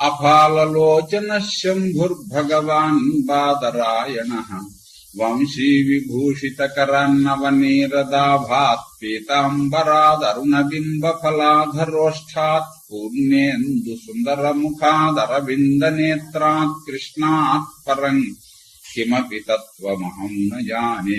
अफालोचन शम्भुर्भगवान् बादरायणः वंशी विभूषितकरान्नवनीरदाभात् पीताम्बरादरुणबिम्बफलाधरोष्ठात् पूर्णेन्दुसुन्दरमुखादरविन्दनेत्रात् कृष्णात् परं किमपि तत्व न जाने।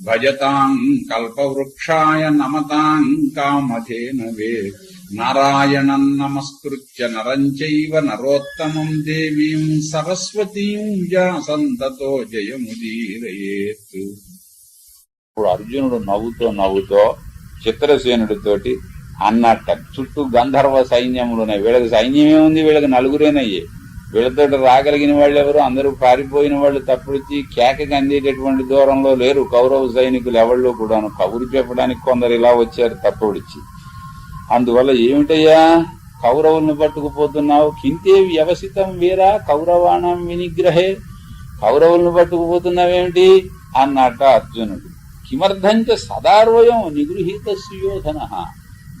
భజతాం కల్పవృక్షాయ నమతాం కామధేనవే. నారాయణం నమస్కృత్య నరం చైవ నరోత్తమం దేవీం సరస్వతీం వ్యాసంతతో జయముదీరయేత్. ఇప్పుడు అర్జునుడు నవ్వుతో నవ్వుతో చిత్రసేనుడితోటి అన్నట్ట చుట్టూ గంధర్వ సైన్యములున్నాయి వీళ్ళకి సైన్యమే ఉంది వీళ్ళకి నలుగురేనయ్యే. వీళ్ళతో రాగలిగిన వాళ్ళు ఎవరు? అందరూ పారిపోయిన వాళ్ళు తప్పుడిచ్చి కేకకి అందేటటువంటి దూరంలో లేరు. కౌరవ సైనికులు ఎవళ్ళు కూడాను. కబురు చెప్పడానికి కొందరు ఇలా వచ్చారు తప్పుడిచ్చి. అందువల్ల ఏమిటయ్యా? కౌరవులను పట్టుకుపోతున్నావు? కింతే వ్యవసితం వీరా కౌరవాణం వినిగ్రహే. కౌరవులను పట్టుకుపోతున్నావేమిటి? అన్నట్ట అర్జునుడు. కిమర్థంచ సదార్వయం నిగృహీత సుయోధన.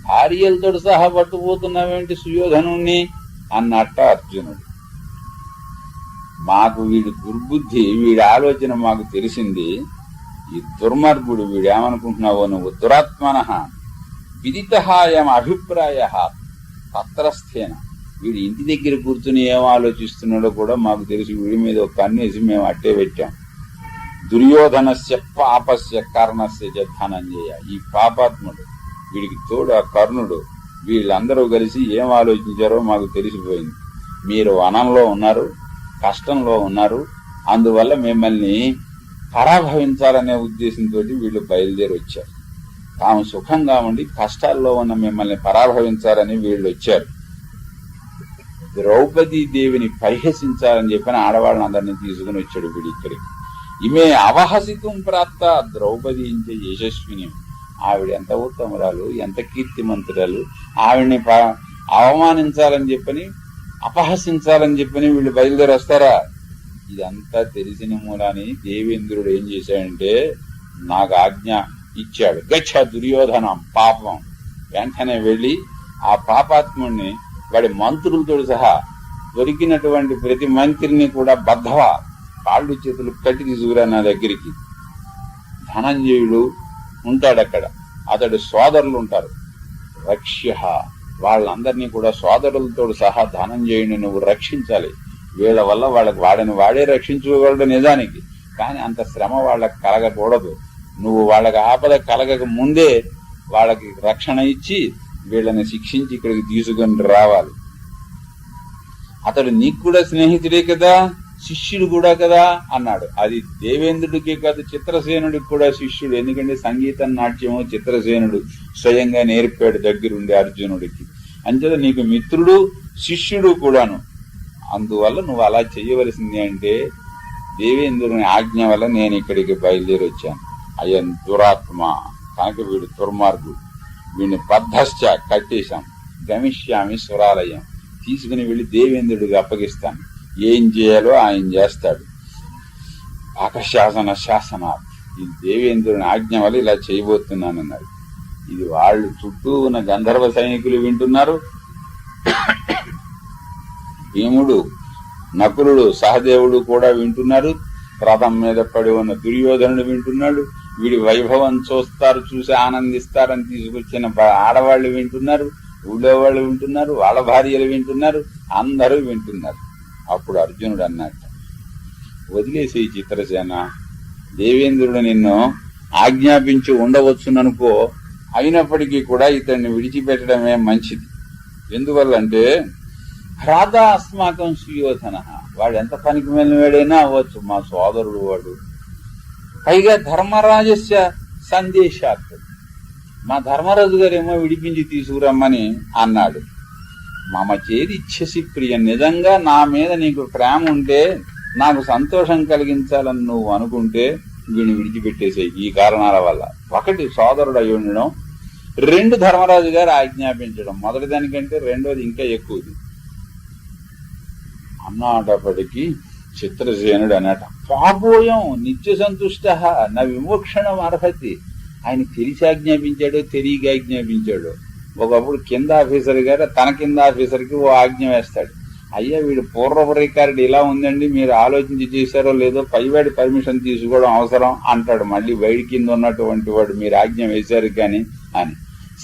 భార్యలతో సహా పట్టుకుపోతున్నావేమిటి సుయోధనుణ్ణి? అన్నట్ట అర్జునుడు. మాకు వీడి దుర్బుద్ధి వీడి ఆలోచన మాకు తెలిసింది. ఈ దుర్మార్గుడు వీడు ఏమనుకుంటున్నావో నువ్వు దురాత్మన విదితహాయం అభిప్రాయ తత్రస్థేన. వీడి ఇంటి దగ్గర కూర్చుని ఏం ఆలోచిస్తున్నాడో కూడా మాకు తెలిసి వీడి మీద ఒక కన్నేసి మేము అట్టే పెట్టాం. దుర్యోధనస్య పాపస్య కర్ణస్య ధనంజయ. ఈ పాపాత్ముడు వీడికి తోడు ఆ కర్ణుడు వీళ్ళందరూ కలిసి ఏం ఆలోచించారో మాకు తెలిసిపోయింది. మీరు వనంలో ఉన్నారు కష్టంలో ఉన్నారు. అందువల్ల మిమ్మల్ని పరాభవించాలనే ఉద్దేశంతో వీళ్ళు బయలుదేరి వచ్చారు. తాము సుఖంగా ఉండి కష్టాల్లో ఉన్న మిమ్మల్ని పరాభవించాలని వీళ్ళు వచ్చారు. ద్రౌపదీ దేవిని పరిహసించాలని చెప్పిన ఆడవాళ్ళని అందరినీ తీసుకుని వచ్చాడు వీడి ఇక్కడికి. ఇమే అవహసితం ప్రాప్త ద్రౌపది ఇంచే యశస్విని. ఆవిడ ఎంత ఉత్తమురాలు ఎంత కీర్తిమంతురాలు. ఆవిడ్ని ప- అవమానించాలని చెప్పని అపహసించాలని చెప్పని వీళ్ళు బయలుదేరి వస్తారా ఇదంతా తెలిసిన మూలాని దేవేంద్రుడు ఏం చేశాడంటే నాకు ఆజ్ఞ ఇచ్చాడు. గచ్చ దుర్యోధనం పాపం. వెంటనే వెళ్ళి ఆ పాపాత్ముడిని వాడి మంత్రులతో సహా దొరికినటువంటి ప్రతి మంత్రిని కూడా బద్ధవా? కాళ్ళు చేతులు కట్టి తీసుకురా నా దగ్గరికి. ధనంజయుడు ఉంటాడు అక్కడ అతడు సోదరులు ఉంటారు. రక్ష్య వాళ్ళందరినీ కూడా సోదరులతో సహా ధనంజయుని నువ్వు రక్షించాలి. వీళ్ళ వల్ల వాళ్ళకి వాడిని వాడే రక్షించుకోగలడు నిజానికి. కానీ అంత శ్రమ వాళ్ళకి కలగకూడదు. నువ్వు వాళ్ళకి ఆపద కలగక ముందే వాళ్ళకి రక్షణ ఇచ్చి వీళ్ళని శిక్షించి ఇక్కడికి తీసుకొని రావాలి. అతడు నీకు కూడా స్నేహితుడే కదా? శిష్యుడు కూడా కదా అన్నాడు. అది దేవేంద్రుడికి కాదు చిత్రసేనుడికి కూడా శిష్యుడు. ఎందుకంటే సంగీతం నాట్యము చిత్రసేనుడు. స్వయంగా నేర్పాడు దగ్గరుండి అర్జునుడికి. అంచేత నీకు మిత్రుడు శిష్యుడు కూడాను. అందువల్ల నువ్వు అలా చేయవలసింది అంటే దేవేంద్రుని ఆజ్ఞ వల్ల నేను ఇక్కడికి బయలుదేరి వచ్చాను అయ్యన్ దురాత్మ. కనుక వీడు దుర్మార్గుడు. వీడిని బద్ధశ్చ కట్టేశాం. గమిష్యామి స్వరాలయం తీసుకుని వెళ్ళి దేవేంద్రుడికి అప్పగిస్తాను. ఏం చేయాలో ఆయన చేస్తాడు. ఆకశాసన శాసన ఈ దేవేంద్రుని ఆజ్ఞ వల్ల ఇలా చేయబోతున్నానన్నారు ఇది వాళ్ళు చుట్టూ ఉన్న గంధర్వ సైనికులు వింటున్నారు. భీముడు నకులుడు సహదేవుడు కూడా వింటున్నారు. రథం మీద పడి ఉన్న దుర్యోధనుడు వింటున్నాడు. వీడి వైభవం చూస్తారు చూసి ఆనందిస్తారని తీసుకొచ్చిన ఆడవాళ్ళు వింటున్నారు. ఊళ్ళో వాళ్ళు వింటున్నారు. వాళ్ళ భార్యలు వింటున్నారు. అందరూ వింటున్నారు. అప్పుడు అర్జునుడు అన్నాడు వదిలేసి ఈ చిత్రసేన దేవేంద్రుడు నిన్ను ఆజ్ఞాపించి ఉండవచ్చుననుకో అయినప్పటికీ కూడా ఇతన్ని విడిచిపెట్టడమే మంచిది. ఎందువల్లంటే హ్రాత అస్మాకం సుయోధన. వాడు ఎంత పనికి వాడైనా అవ్వచ్చు మా సోదరుడు వాడు. పైగా ధర్మరాజస్య సందేశాత్. మా ధర్మరాజు గారేమో విడిపించి తీసుకురమ్మని అన్నాడు. మమ చేది ఇచ్చేసి ప్రియ. నిజంగా నా మీద నీకు ప్రేమ ఉంటే నాకు సంతోషం కలిగించాలని నువ్వు అనుకుంటే వీడిని విడిచిపెట్టేసేయి. ఈ కారణాల వల్ల. ఒకటి సోదరుడు అయి ఉండడం. రెండు ధర్మరాజు గారు ఆజ్ఞాపించడం. మొదటి దానికంటే రెండోది ఇంకా ఎక్కువది. అన్నాటప్పటికీ చిత్రసేనుడు అన్నట పాపోయం నిత్య సంతుష్ట నా విమోక్షణం అర్హతి. ఆయన తెలిసి ఆజ్ఞాపించాడో తెలియగా ఆజ్ఞాపించాడో. ఒకప్పుడు కింద ఆఫీసర్ గారు తన కింద ఆఫీసర్కి ఓ ఆజ్ఞ వేస్తాడు. అయ్యా వీడు పూర్వపు రికార్డు ఇలా ఉందండి మీరు ఆలోచించి చేశారో లేదో పైవాడి పర్మిషన్ తీసుకోవడం అవసరం అంటాడు. మళ్ళీ వైడి కింద ఉన్నటువంటి వాడు మీరు ఆజ్ఞ వేశారు కానీ అని.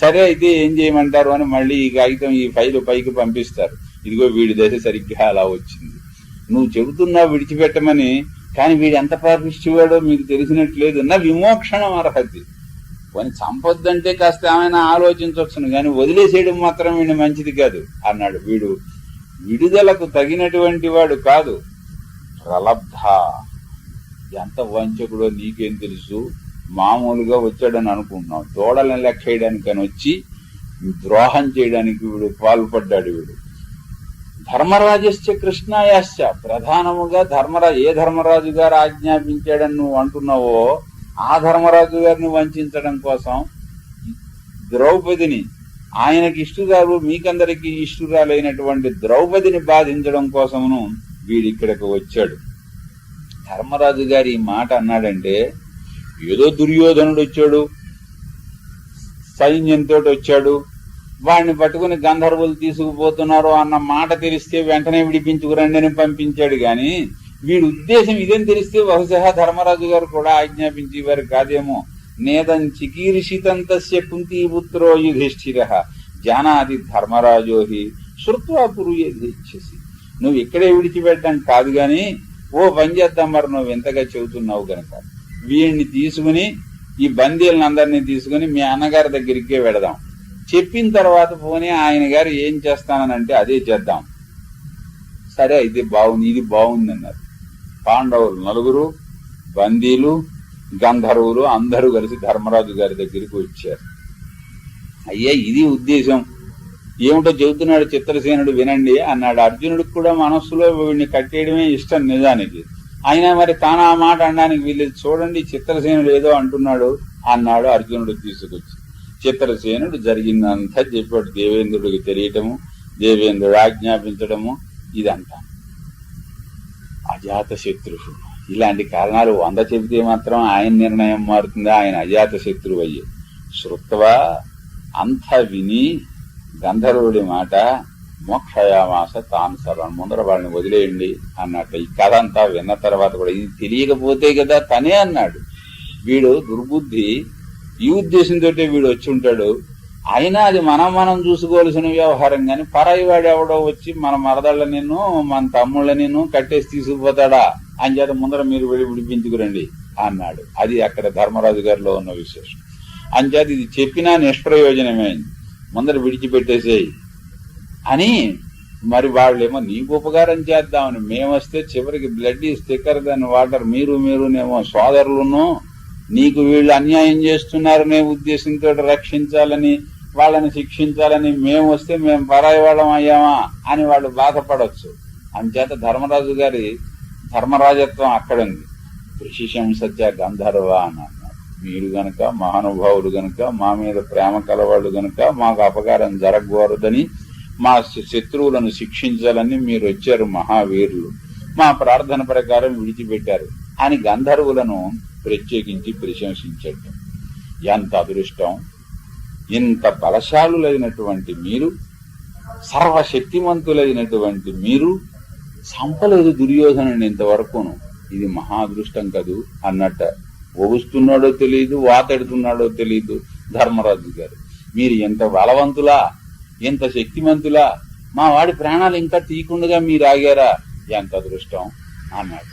సరే అయితే ఏం చేయమంటారు అని మళ్ళీ ఈ కాగితం ఈ ఫైలు పైకి పంపిస్తారు. ఇదిగో వీడి దశ సరిగ్గా అలా వచ్చింది. నువ్వు చెబుతున్నావు విడిచిపెట్టమని కానీ వీడు ఎంత పాపిష్టివాడో మీకు తెలిసినట్లేదు నా విమోక్షణం అర్హతి పోనీ చంపొద్దంటే కాస్త ఏమైనా ఆలోచించవచ్చును కానీ వదిలేసేయడం మాత్రం వీడు మంచిది కాదు అన్నాడు వీడు. విడుదలకు తగినటువంటి వాడు కాదు ప్రలబ్ధ. ఎంత వంచకుడో నీకేం తెలుసు? మామూలుగా వచ్చాడని అనుకుంటున్నావు. దూడలను లెక్కేయడానికని వచ్చి ద్రోహం చేయడానికి వీడు పాల్పడ్డాడు వీడు. ధర్మరాజశ్చ కృష్ణాయాశ్చ. ప్రధానముగా ధర్మరా ఏ ధర్మరాజు గారు ఆజ్ఞాపించాడని నువ్వు అంటున్నావో ఆ ధర్మరాజు గారిని వంచడం కోసం ద్రౌపదిని ఆయనకి ఇష్టురాలు మీకందరికి ఇష్టురాలైనటువంటి ద్రౌపదిని బాధించడం కోసమును వీడిక్కడికి వచ్చాడు. ధర్మరాజు గారి ఈ మాట అన్నాడంటే ఏదో దుర్యోధనుడు వచ్చాడు సైన్యంతో వచ్చాడు వాడిని పట్టుకుని గంధర్వులు తీసుకుపోతున్నారు అన్న మాట తెలిస్తే వెంటనే విడిపించుకురండి అని పంపించాడు గాని వీడి ఉద్దేశం ఇదేం తెలిస్తే బహుశా ధర్మరాజు గారు కూడా ఆజ్ఞాపించేవారు కాదేమో నేదం చికీర్షితంతస్య కుంతీపుత్రో యుధిష్ఠిర. జానాది ధర్మరాజోహి శృత్వా పురుయేచ్చేసి నువ్వు ఇక్కడే విడిచిపెట్టడం కాదు గాని ఓ పని చేద్దాం మరి నువ్వు ఎంతగా చెబుతున్నావు గనక. వీడిని తీసుకుని ఈ బందీలను అందరినీ తీసుకుని మీ అన్నగారి దగ్గరికే వెడదాం. చెప్పిన తర్వాత పోనీ ఆయన గారు ఏం చేస్తాననంటే అదే చేద్దాం. సరే ఇది బాగుంది ఇది బాగుంది అన్నారు పాండవులు నలుగురు బందీలు గంధర్వులు అందరూ కలిసి ధర్మరాజు గారి దగ్గరికి వచ్చారు. అయ్యా ఇది ఉద్దేశం. ఏమిటో చెబుతున్నాడు చిత్రసేనుడు వినండి అన్నాడు. అర్జునుడికి కూడా మనస్సులో వీడిని కట్టేయడమే ఇష్టం నిజానికి. అయినా మరి తాను ఆ మాట అనడానికి వీళ్ళది చూడండి చిత్రసేనుడు ఏదో అంటున్నాడు అన్నాడు అర్జునుడు తీసుకొచ్చి. చిత్రసేనుడు జరిగిందంతా చెప్పాడు దేవేంద్రుడికి తెలియటము దేవేంద్రుడు ఆజ్ఞాపించడము ఇదంటాను అజాతశత్రు ఇలాంటి కారణాలు వంద చెబితే మాత్రం ఆయన నిర్ణయం మారుతుందా ఆయన అజాతశత్రువు అయ్యే శ్రుత్వ అంత విని గంధర్వుడి మాట మోక్షయామాస తాను సర్వం. ముందర వాళ్ళని వదిలేయండి అన్నట్టు. ఈ కథ అంతా విన్న తర్వాత కూడా ఇది తెలియకపోతే కదా తనే అన్నాడు. వీడు దుర్బుద్ధి ఈ ఉద్దేశంతో వీడు వచ్చి ఉంటాడు. అయినా అది మనం మనం చూసుకోవాల్సిన వ్యవహారం కానీ పరాయి వాడు ఎవడో వచ్చి మన మరదళ్ళ నిన్ను మన తమ్ముళ్ళ నిన్ను కట్టేసి తీసుకుపోతాడా? అని చేత ముందర మీరు వెళ్ళి విడిపించుకురండి అన్నాడు. అది అక్కడ ధర్మరాజు గారిలో ఉన్న విశేషం. అంచేత ఇది చెప్పినా నిష్ప్రయోజనమైంది ముందర విడిచిపెట్టేసేయి అని మరి వాళ్ళేమో నీకు ఉపకారం చేద్దామని మేమొస్తే చివరికి blood is thicker than water మీరు మీరునేమో సోదరులను నీకు వీళ్ళు అన్యాయం చేస్తున్నారనే ఉద్దేశంతో రక్షించాలని వాళ్ళని శిక్షించాలని మేము వస్తే మేము పరాయి వాళ్ళం అయ్యామా అని వాళ్ళు బాధపడవచ్చు అంచేత ధర్మరాజు గారి ధర్మరాజత్వం అక్కడుంది. కృషిశం సత్య గంధర్వ అని అన్నారు. మీరు గనక మహానుభావులు గనక మా మీద ప్రేమ కలవాళ్ళు గనక మాకు అపకారం జరగకూడదని మా శత్రువులను శిక్షించాలని మీరు వచ్చారు మహావీరులు. మా ప్రార్థన ప్రకారం విడిచిపెట్టారు అని గంధర్వులను ప్రత్యేకించి ప్రశంసించాడు ఎంత అదృష్టం! ఇంత బలశాలులైనటువంటి మీరు సర్వశక్తిమంతులైనటువంటి మీరు సంపలేదు దుర్యోధనుని ఇంతవరకును. ఇది మహా అదృష్టం కదూ అన్నట్ట. ఒగుస్తున్నాడో తెలియదు వాతెడుతున్నాడో తెలియదు ధర్మరాజు గారు. మీరు ఎంత బలవంతులా ఎంత శక్తిమంతులా మా వాడి ప్రాణాలు ఇంకా తీయకుండా మీరు ఆగారా ఎంత అదృష్టం అన్నాడు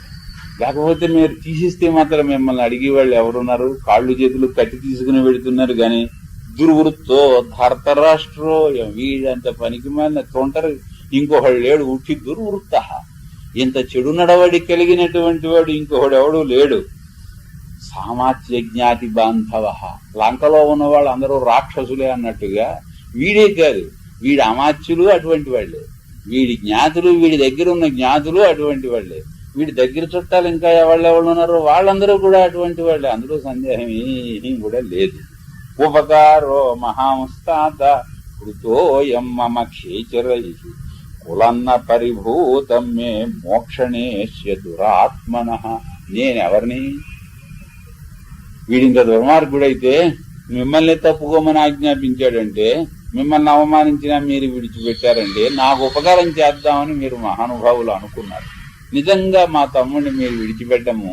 లేకపోతే మీరు తీసిస్తే మాత్రం మిమ్మల్ని అడిగేవాళ్ళు ఎవరున్నారు? కాళ్ళు చేతులు కట్టి తీసుకుని పెడుతున్నారు కానీ దుర్వృత్తో ధర్తరాష్ట్రో వీడంత పనికి మన తొంటరి ఇంకొకడు లేడు ఉట్టి దుర్వృత్త. ఇంత చెడు నడవడి కలిగినటువంటి వాడు ఇంకొకడు ఎవడు లేడు. సామాత్య జ్ఞాతి బాంధవ. లంకలో ఉన్న వాళ్ళు అందరూ రాక్షసులే అన్నట్టుగా వీడే కాదు వీడి అమాత్యులు అటువంటి వాళ్ళే. వీడి జ్ఞాతులు వీడి దగ్గర ఉన్న జ్ఞాతులు అటువంటి వాళ్ళే. వీడి దగ్గర చుట్టాలు ఇంకా ఎవళ్ళెవళ్ళు ఉన్నారో వాళ్ళందరూ కూడా అటువంటి వాళ్ళే. అందులో సందేహం ఏమీ కూడా లేదు. ఉపకారో మహాంస్తాత కృతోయం మమ క్షేచరై. కులన్న పరిభూతం మే మోక్షణేష్య దురాత్మన. నేనెవరిని? వీడింత దుర్మార్గుడైతే మిమ్మల్ని తప్పుకోమని ఆజ్ఞాపించాడంటే మిమ్మల్ని అవమానించినా మీరు విడిచిపెట్టారంటే నాకు ఉపకారం చేద్దామని మీరు మహానుభావులు అనుకున్నారు. నిజంగా మా తమ్ముడిని మీరు విడిచిపెట్టము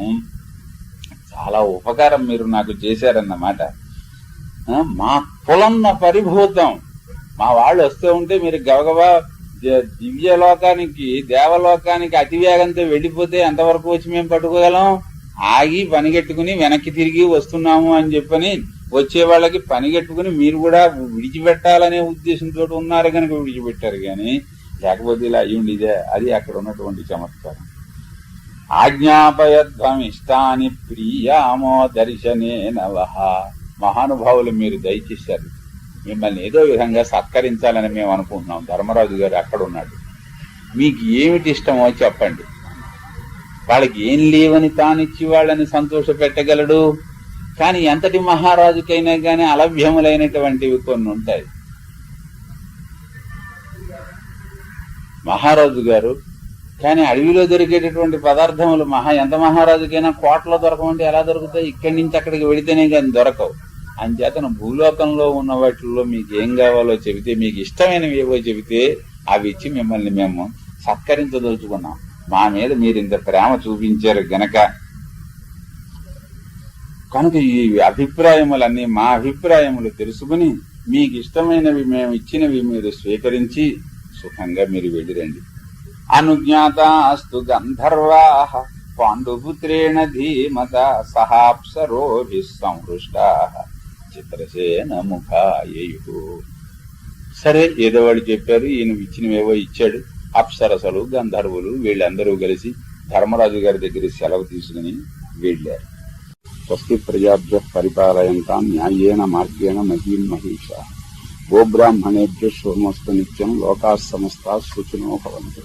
చాలా ఉపకారం మీరు నాకు చేశారన్నమాట. మా కులన్న పరిభూతం. మా వాళ్ళు వస్తూ ఉంటే మీరు గబగబా దివ్యలోకానికి దేవలోకానికి అతివేగంతో వెళ్ళిపోతే ఎంతవరకు వచ్చి మేము పట్టుకోగలం? ఆగి పనిగెట్టుకుని వెనక్కి తిరిగి వస్తున్నాము అని చెప్పని వచ్చే వాళ్ళకి పనిగెట్టుకుని మీరు కూడా విడిచిపెట్టాలనే ఉద్దేశంతో ఉన్నారు కనుక విడిచిపెట్టారు కానీ లేకపోతే ఇలా అయ్యుండిదే. అది అక్కడ ఉన్నటువంటి చమత్కారం. ఆజ్ఞాపయధ్వమిష్టాని ప్రియామో దర్శనే నవహ మహానుభావులు మీరు దయచేశారు. మిమ్మల్ని ఏదో విధంగా సత్కరించాలని మేము అనుకుంటున్నాం. ధర్మరాజు గారు అక్కడ ఉన్నాడు. మీకు ఏమిటి ఇష్టమో చెప్పండి. వాళ్ళకి ఏం లేవని తానిచ్చి వాళ్ళని సంతోష పెట్టగలడు? కానీ ఎంతటి మహారాజుకైనా కానీ అలభ్యములైనటువంటివి కొన్ని ఉంటాయి. మహారాజు గారు కానీ అడవిలో దొరికేటటువంటి పదార్థములు మహా ఎంత మహారాజుకైనా కోటలో దొరకమంటే ఎలా దొరుకుతాయి? ఇక్కడి నుంచి అక్కడికి వెళితేనే కానీ దొరకవు. అంచేతను భూలోకంలో ఉన్న వాటిల్లో మీకు ఏం కావాలో చెబితే మీకు ఇష్టమైనవి ఏవో చెబితే అవి ఇచ్చి మిమ్మల్ని మేము సత్కరించదలుచుకున్నాం. మా మీద మీరు ఇంత ప్రేమ చూపించారు గనక కనుక ఈ అభిప్రాయములన్నీ మా అభిప్రాయములు తెలుసుకుని మీకు ఇష్టమైనవి మేము ఇచ్చినవి మీరు స్వీకరించి సుఖంగా మీరు వెళ్ళిరండి. అనుజ్ఞాతాస్తు గంధర్వా పాండుపుత్రేణ ధీమత సహాప్సరోభి సంహృష్టా చిత్రసేన ముఖాయు సరే ఏదో వాళ్ళు చెప్పారు ఈయన ఇచ్చినవేవో ఇచ్చాడు. అప్సరసలు గంధర్వులు వీళ్ళందరూ కలిసి ధర్మరాజు గారి దగ్గర సెలవు తీసుకుని వెళ్ళారు. స్వస్తి ప్రజాభ్య పరిపాలయంతా న్యాయేన మార్గేణ మహీం మహిష. గోబ్రాహ్మణేభ్య సోమస్తు నిత్యం లోకా సమస్త సుఖినో భవంతు.